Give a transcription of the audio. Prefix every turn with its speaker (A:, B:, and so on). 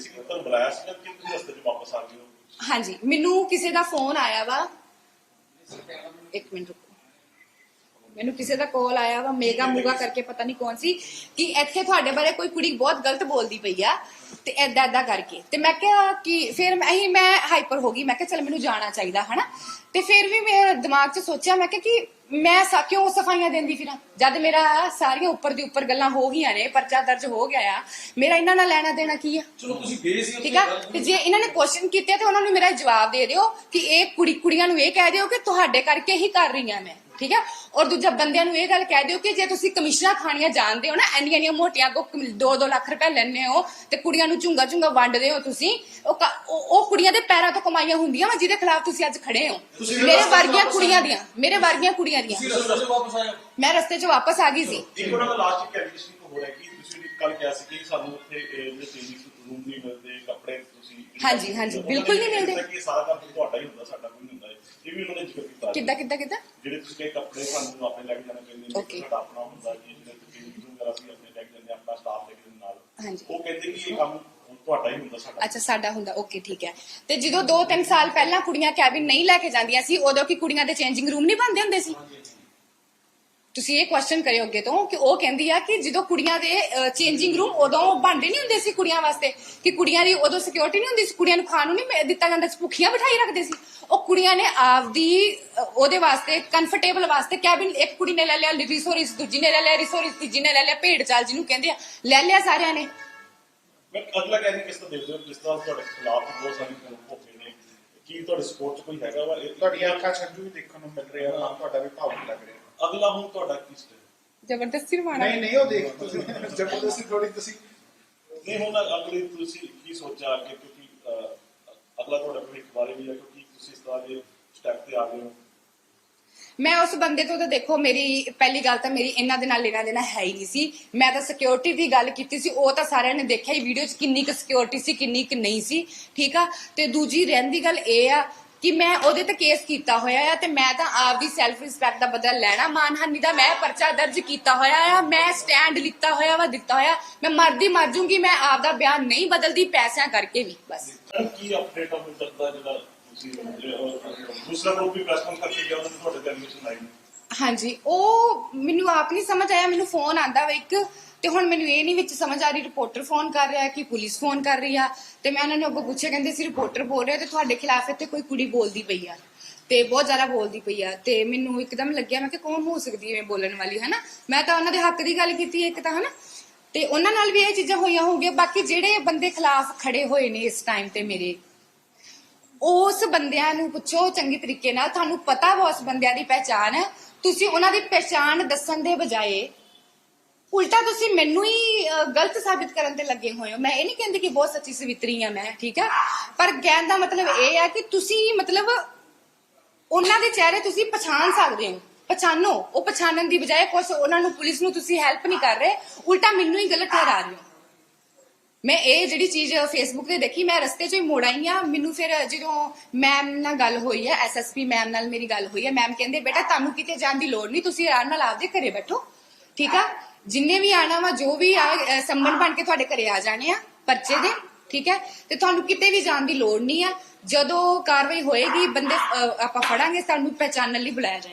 A: ਸੀ। ਤੁਹਾਨੂੰ ਬੁਲਾਇਆ ਸੀ ਕਿ ਤੁਸੀਂ ਰਸਤੇ 'ਚ ਵਾਪਸ ਆ ਗਏ ਹੋ
B: ਹਾਂਜੀ, ਮੈਨੂੰ ਕਿਸੇ ਦਾ ਫੋਨ ਆਇਆ ਵਾ। ਇੱਕ ਮਿੰਟ ਰੁਕੋ। ਮੈਨੂੰ ਕਿਸੇ ਦਾ ਕਾਲ ਆਇਆ ਵਾ ਮੇਗਾ ਮੂਗਾ ਕਰਕੇ ਪਤਾ ਨਹੀਂ ਕੌਣ ਸੀ ਕਿ ਇੱਥੇ ਤੁਹਾਡੇ ਬਾਰੇ ਕੋਈ ਕੁੜੀ ਬਹੁਤ ਗਲਤ ਬੋਲਦੀ ਪਈ ਆ ਤੇ ਐਦਾਂ ਐਦਾਂ ਕਰਕੇ। ਤੇ ਮੈਂ ਕਿਹਾ ਕਿ ਫਿਰ ਮੈਂ ਹੀ ਮੈਂ ਹਾਈਪਰ ਹੋ ਗਈ ਮੈਂ ਕਿਹਾ ਚਲ ਮੈਨੂੰ ਜਾਣਾ ਚਾਹੀਦਾ ਹਨਾ? ਤੇ ਫਿਰ ਵੀ ਮੇਰੇ ਦਿਮਾਗ 'ਚ ਸੋਚਿਆ ਮੈਂ ਕਿਹਾ ਕਿ ਮੈਂ ਸਾ ਕਿਉਂ ਸਫਾਈਆਂ ਦਿੰਦੀ ਫਿਰਾਂ? ਜਦ ਮੇਰਾ ਸਾਰੀਆਂ ਉੱਪਰ ਦੀ ਉੱਪਰ ਗੱਲਾਂ ਹੋ ਗਈਆਂ ਨੇ ਪਰਚਾ ਦਰਜ ਹੋ ਗਿਆ ਆ ਮੇਰਾ ਇਹਨਾਂ ਨਾਲ ਲੈਣਾ ਦੇਣਾ ਕੀ ਆ?
C: ਚਲੋ ਤੁਸੀਂ ਗਏ ਸੀ
B: ਠੀਕ ਆ? ਤੇ ਜੇ ਇਹਨਾਂ ਨੇ ਕੁਐਸਚਨ ਕੀਤੇ ਤੇ ਉਹਨਾਂ ਨੂੰ ਮੇਰਾ ਜਵਾਬ ਦੇ ਦਿਓ ਕਿ ਇਹ ਕੁੜੀ ਕੁੜੀਆਂ ਨੂੰ ਇਹ ਕਹਿ ਦਿਓ ਕਿ ਤੁਹਾਡੇ ਕਰਕੇ ਹੀ ਕਰ ਰਹੀ ਹਾਂ ਮੈਂ। ਠੀਕ ਆ? ਔਰ ਦੂਜਾ ਬੰਦਿਆਂ ਨੂੰ ਇਹ ਗੱਲ ਕਹਿ ਦਿਓ ਕਿ ਜੇ ਤੁਸੀਂ ਕਮਿਸ਼ਨਾਂ ਖਾਣੀਆਂ ਜਾਣਦੇ ਹੋ ਨਾ ਇੰਨੀਆਂ ਇੰਨੀਆਂ ਮੋਟੀਆਂ ਕੋ 2-2 ਲੱਖ ਰੁਪਏ ਲੈਣੇ ਹੋ ਤੇ ਕੁੜੀਆਂ ਨੂੰ ਝੁੰਗਾ ਝੁੰਗਾ ਵੰਡਦੇ ਹੋ ਤੁਸੀਂ ਉਹ ਕੁੜੀਆਂ ਦੇ ਪੈਰਾਂ ਤੋਂ ਕਮਾਈਆਂ ਹੁੰਦੀਆਂ ਵਾ ਜਿਹਦੇ ਖਿਲਾਫ ਤੁਸੀਂ ਅੱਜ ਖੜੇ ਹੋ। ਮੇਰੇ ਵਰਗੀਆਂ ਕੁੜੀਆਂ। ਦੀਆਂ ਮੇਰੇ ਵਰਗੀਆਂ ਕੁੜੀਆਂ ਦੀਆਂ।
C: ਹੋ।
B: ਮੈਂ ਰਸਤੇ 'ਚ ਵਾਪਸ ਆ ਗਈ ਸੀ।
A: ਇੱਕ ਉਹਨਾਂ ਦਾ ਲਾਸਟ ਇੱਕ ਐਲੀਗੇਸ਼ਨ ਹੋ ਰਿਹਾ ਕਿ ਤੁਸੀਂ ਕੱਲ ਕਿਹਾ ਸੀ ਕਿ ਸਾਨੂੰ ਉੱਥੇ ਇਹਦੇ ਚੇਂਜਿੰਗ ਰੂਮ ਨਹੀਂ ਮਿਲਦੇ ਕੱਪੜੇ ਤੁਸੀਂ
B: ਹਾਂਜੀ, ਹਾਂਜੀ, ਬਿਲਕੁਲ ਨਹੀਂ ਮਿਲਦੇ।
A: ਕਿ ਸਾਰਾ ਕੰਮ ਤੁਹਾਡਾ ਹੀ ਹੁੰਦਾ ਸਾਡਾ ਕੋਈ ਨਹੀਂ ਹੁੰਦਾ। ਇਹ ਵੀ ਉਹਨਾਂ ਨੇ ਜ਼ਿਕਰ ਕੀਤਾ।
B: ਕਿੱਦਾਂ ਕਿੱਦਾਂ ਕਿੱਦਾਂ?
A: ਜਿਹੜੇ ਤੁਸੀਂ ਕਹੇ ਕੱਪੜੇ ਸਾਨੂੰ ਆਪੇ ਲੈ ਕੇ ਜਾਣੇ ਪੈਂਦੇ ਨੇ. ਸਾਡਾ ਆਪਣਾ ਹੁੰਦਾ ਜੀ ਜਿਹੜੇ ਤੁਸੀਂ ਵਗੈਰਾ ਅਸੀਂ ਆਪਣੇ ਲੈ ਕੇ ਜਾਂਦੇ ਆਪਣਾ ਸਟਾਫ ਲੈ ਕੇ ਜਾਂਦੇ ਨਾਲ
B: ਹਾਂਜੀ।
A: ਉਹ ਕਹਿੰਦੇ ਕਿ ਇਹ ਕੰਮ ਤੁਹਾਡਾ ਹੀ ਹੁੰਦਾ ਸਾਡਾ।
B: ਅੱਛਾ ਸਾਡਾ ਹੁੰਦਾ ਓਕੇ ਠੀਕ ਹੈ। ਤੇ ਜਦੋਂ 2-3 ਸਾਲ ਪਹਿਲਾਂ ਕੁੜੀਆਂ ਕੈਬਿਨ ਨਹੀਂ ਲੈ ਕੇ ਜਾਂਦੀਆਂ ਸੀ ਉਦੋਂ ਕੀ ਕੁੜੀਆਂ ਦੇ ਚੇਂਜਿੰਗ ਰੂਮ ਨਹੀਂ ਬਣਦੇ ਹੁੰਦੇ ਸੀ? ਤੁਸੀਂ ਇਹ ਕੁਐਸਚਨ ਕਰਿਓ ਅੱਗੇ ਤੋਂ ਕਿ ਉਹ ਕਹਿੰਦੀ ਆ ਕਿ ਜਦੋਂ ਕੁੜੀਆਂ ਦੇ ਚੇਂਜਿੰਗ ਰੂਮ ਉਦੋਂ ਬਣਦੇ ਨਹੀਂ ਹੁੰਦੇ ਸੀ ਕੁੜੀਆਂ ਵਾਸਤੇ ਕਿ ਕੁੜੀਆਂ ਦੀ ਉਦੋਂ ਸਿਕਿਉਰਿਟੀ ਨਹੀਂ ਹੁੰਦੀ ਸੀ ਕੁੜੀਆਂ ਨੂੰ ਖਾਣ ਨੂੰ ਨਹੀਂ ਦਿੱਤਾ ਜਾਂਦਾ ਸੀ ਭੁੱਖੀਆਂ ਬਿਠਾਈ ਰੱਖਦੇ ਸੀ। ਉਹ ਕੁੜੀਆਂ ਨੇ ਆਪਦੀ ਉਹਦੇ ਵਾਸਤੇ ਕੰਫਰਟੇਬਲ ਵਾਸਤੇ ਕੈਬਿਨ ਇੱਕ ਕੁੜੀ ਨੇ ਲੈ ਲਿਆ ਰਿਸੋਰਿਸ ਦੂਜੀ ਨੇ ਲੈ ਲਿਆ ਰਿਸੋਰਿਸ ਤੀਜੀ ਨੇ ਲੈ ਲਿਆ ਭੇਡ ਚਾਲ ਜਿਹਨੂੰ ਕਹਿੰਦੇ ਆ ਲੈ ਲਿਆ ਸਾਰਿਆਂ ਨੇ।
A: ਮੈਂ ਅਗਲਾ ਕਹਿੰਦੀ ਕਿਸ ਤਰ੍ਹਾਂ ਦੇਖਦੇ ਹੋ ਜਿਸ ਤਰ੍ਹਾਂ ਤੁਹਾਡੇ ਖਿਲਾਫ ਬਹੁਤ ਸਾਰੀ ਹੋਪੇ ਨੇ। ਕੀ ਤੁਹਾਡੇ ਸਪੋਰਟ 'ਚ ਕੋਈ ਹੈਗਾ ਵਾ? ਇਹ-
D: ਤੁਹਾਡੀਆਂ ਅੱਖਾਂ ਛੱਡੂ ਵੀ ਦੇਖਣ ਨੂੰ ਮਿਲ ਰਿਹਾ ਹਾਂ ਤੁਹਾਡਾ ਵੀ ਭਾਵੁਕ ਲੱਗ ਰਿਹਾ।
A: ਅਗਲਾ ਹੁਣ ਤੁਹਾਡਾ ਕੀ ਸਟੈਪ?
B: ਜ਼ਬਰਦਸਤੀ
D: ਨਹੀਂ ਨਹੀਂ ਉਹ ਦੇਖ ਤੁਸੀਂ ਜ਼ਬਰਦਸਤੀ ਥੋੜੀ ਤੁਸੀਂ
A: ਨਹੀਂ ਹੁਣ ਅਗਲੇ ਤੁਸੀਂ ਕੀ ਸੋਚਿਆ ਕਿ ਕਿਉਂਕਿ ਅਗਲਾ ਤੁਹਾਡਾ ਭਵਿੱਖ ਬਾਰੇ ਵੀ ਹੈ ਕਿਉਂਕਿ ਤੁਸੀਂ ਇਸ ਤਰ੍ਹਾਂ ਦੇ ਸਟੈਪ ਤੇ ਆ ਗਏ ਹੋ?
B: ਮੈਂ ਉਸ ਬੰਦੇ ਤੋਂ ਤਾਂ ਦੇਖੋ ਮੇਰੀ ਪਹਿਲੀ ਗੱਲ ਤਾਂ ਮੇਰੀ ਇਹਨਾਂ ਦੇ ਨਾਲ ਲੈਣਾ ਦੇਣਾ ਹੈ ਹੀ ਨਹੀਂ ਸੀ। ਮੈਂ ਤਾਂ ਸਿਕਿਉਰਿਟੀ ਦੀ ਗੱਲ ਕੀਤੀ ਸੀ ਉਹ ਤਾਂ ਸਾਰਿਆਂ ਨੇ ਦੇਖਿਆ ਹੀ ਵੀਡੀਓ 'ਚ ਕਿੰਨੀ ਕੁ ਸਿਕਿਉਰਿਟੀ ਸੀ ਕਿੰਨੀ ਕੁ ਨਹੀਂ ਸੀ ਠੀਕ ਆ? ਤੇ ਦੂਜੀ ਰਹਿੰਦੀ ਗੱਲ ਇਹ ਆ ਕਿ ਮੈਂ ਉਹਦੇ ਤੇ ਕੇਸ ਕੀਤਾ ਹੋਇਆ ਆ ਤੇ ਮੈਂ ਤਾਂ ਆਪਦੀ ਸੈਲਫ ਰਿਸਪੈਕਟ ਦਾ ਬਦਲ ਲੈਣਾ ਮਾਨਹਾਨੀ ਦਾ ਮੈਂ ਪਰਚਾ ਦਰਜ ਕੀਤਾ ਹੋਇਆ ਆ ਮੈਂ ਸਟੈਂਡ ਲਿੱਤਾ ਹੋਇਆ ਵਾ ਦਿੱਤਾ ਹੋਇਆ। ਮੈਂ ਮਰਦੀ ਮਰ ਜੂੰਗੀ ਮੈਂ ਆਪਦਾ ਬਿਆਨ ਨਹੀਂ ਬਦਲਦੀ ਪੈਸਿਆਂ ਕਰਕੇ ਵੀ ਬਸ।
A: ਕੀ ਅਪਡੇਟ ਅਪ ਕਰਦਾ ਜਿਹੜਾ ਤੁਸੀਂ ਦੂਸਰਾ ਗਰੁੱਪ ਵੀ ਪ੍ਰੈਸ ਕਾਨਫਰੰਸ ਕਰਕੇ ਗਿਆ, ਉਹਨਾਂ ਨੇ ਤੁਹਾਡੇ ਤੇ ਐਲੀਗੇਸ਼ਨ ਲਾਈ।
B: ਹਾਂਜੀ, ਉਹ ਮੈਨੂੰ ਆਪ ਨਹੀਂ ਸਮਝ ਆਇਆ, ਮੈਨੂੰ ਫੋਨ ਆਂਦਾ ਵਾ ਇੱਕ, ਤੇ ਹੁਣ ਮੈਨੂੰ ਇਹ ਨਹੀਂ ਵਿੱਚ ਸਮਝ ਆ ਰਹੀ ਰਿਪੋਰਟਰ ਫੋਨ ਕਰ ਰਿਹਾ ਕਿ ਪੁਲਿਸ ਫੋਨ ਕਰ ਰਹੀ ਆ। ਤੇ ਮੈਂ ਉਹਨਾਂ ਨੂੰ ਅੱਗੋਂ ਪੁੱਛਿਆ, ਕਹਿੰਦੇ ਸੀ ਰਿਪੋਰਟਰ ਬੋਲ ਰਿਹਾ ਤੇ ਤੁਹਾਡੇ ਖਿਲਾਫ ਇੱਥੇ ਕੋਈ ਕੁੜੀ ਬੋਲਦੀ ਪਈ ਆ। ਤੇ ਬਹੁਤ ਜ਼ਿਆਦਾ ਬੋਲਦੀ ਪਈ ਆ। ਤੇ ਮੈਨੂੰ ਇੱਕਦਮ ਲੱਗਿਆ, ਮੈਂ ਕਿ ਕੌਣ ਹੋ ਸਕਦੀ ਹੈ ਬੋਲਣ ਵਾਲੀ, ਹਨਾ? ਮੈਂ ਤਾਂ ਉਹਨਾਂ ਦੇ ਹੱਕ ਦੀ ਗੱਲ ਕੀਤੀ ਇੱਕ ਤਾਂ, ਹਨਾ? ਤੇ ਉਹਨਾਂ ਨਾਲ ਵੀ ਇਹ ਚੀਜ਼ਾਂ ਹੋਈਆਂ ਹੋਣਗੀਆਂ, ਬਾਕੀ ਜਿਹੜੇ ਬੰਦੇ ਖਿਲਾਫ ਖੜੇ ਹੋਏ ਨੇ ਇਸ ਟਾਈਮ ਤੇ ਮੇਰੇ ਉਸ ਬੰਦਿਆਂ ਨੂੰ ਪੁੱਛੋ ਚੰਗੀ ਤਰੀਕੇ ਨਾਲ। ਤੁਹਾਨੂੰ ਪਤਾ ਵਾ ਉਸ ਬੰਦਿਆਂ ਦੀ ਪਹਿਚਾਣ। ਹੈ ਤੁਸੀਂ ਉਹਨਾਂ ਦੀ ਪਹਿਚਾਣ ਦੱਸਣ ਦੇ ਬਜਾਏ ਉਲਟਾ ਤੁਸੀਂ ਮੈਨੂੰ ਹੀ ਅਹ, ਗਲਤ ਸਾਬਿਤ ਕਰਨ ਤੇ ਲੱਗੇ ਹੋਏ ਹੋ। ਮੈਂ ਇਹ ਨਹੀਂ ਕਹਿੰਦੀ ਕਿ ਬਹੁਤ ਸੱਚੀ ਸਵਿਤਰੀ ਆ ਮੈਂ ਠੀਕ ਆ? ਪਰ ਕਹਿਣ ਦਾ ਮਤਲਬ ਇਹ ਆ ਕਿ ਤੁਸੀਂ ਮਤਲਬ ਉਹਨਾਂ ਦੇ ਚਿਹਰੇ ਤੁਸੀਂ ਪਛਾਣ ਸਕਦੇ ਹੋ। ਪਛਾਣੋ। ਉਹ ਪਛਾਣਨ ਦੀ ਬਜਾਏ ਕੁਛ ਉਹਨਾਂ ਨੂੰ ਪੁਲਿਸ ਨੂੰ ਤੁਸੀਂ ਹੈਲਪ ਨਹੀਂ ਕਰ ਰਹੇ। ਉਲਟਾ ਮੈਨੂੰ ਹੀ ਗਲਤ ਠਹਿਰਾ ਰਹੇ ਹੋ। ਮੈਂ ਇਹ ਜਿਹੜੀ ਚੀਜ਼ ਫੇਸਬੁੱਕ ਤੇ ਦੇਖੀ, ਮੈਂ ਰਸਤੇ 'ਚੋਂ ਹੀ ਮੋੜ ਆਈ ਆ ਮੈਨੂੰ ਫਿਰ ਜਦੋਂ ਮੈਮ ਨਾਲ ਗੱਲ ਹੋਈ ਹੈ ਐਸਐਸਪੀ ਮੈਮ ਨਾਲ ਮੇਰੀ ਗੱਲ ਹੋਈ ਹੈ ਮੈਮ ਕਹਿੰਦੇ, ਬੇਟਾ, ਤੁਹਾਨੂੰ ਕਿਤੇ ਜਾਣ ਦੀ ਲੋੜ ਨਹੀਂ, ਤੁਸੀਂ ਆਰਾਮ ਨਾਲ ਆਪਦੇ ਘਰੇ ਬੈਠੋ, ਠੀਕ ਆ? ਜਿੰਨੇ ਵੀ ਆਣਾ ਵਾ, ਜੋ ਵੀ ਆ ਸੰਬੰਧ ਬਣ ਕੇ ਤੁਹਾਡੇ ਘਰੇ ਆ ਜਾਣੇ ਆ, ਪਰਚੇ ਦੇ, ਠੀਕ ਹੈ ਤੇ ਤੁਹਾਨੂੰ ਕਿਤੇ ਵੀ ਜਾਣ ਦੀ ਲੋੜ ਨਹੀਂ ਆ। ਜਦੋਂ ਕਾਰਵਾਈ ਹੋਏਗੀ, ਬੰਦੇ ਆਪਾਂ ਫੜਾਂਗੇ ਤੁਹਾਨੂੰ ਪਹਿਚਾਨਣ ਲਈ ਬੁਲਾਇਆ ਜਾਏਗਾ।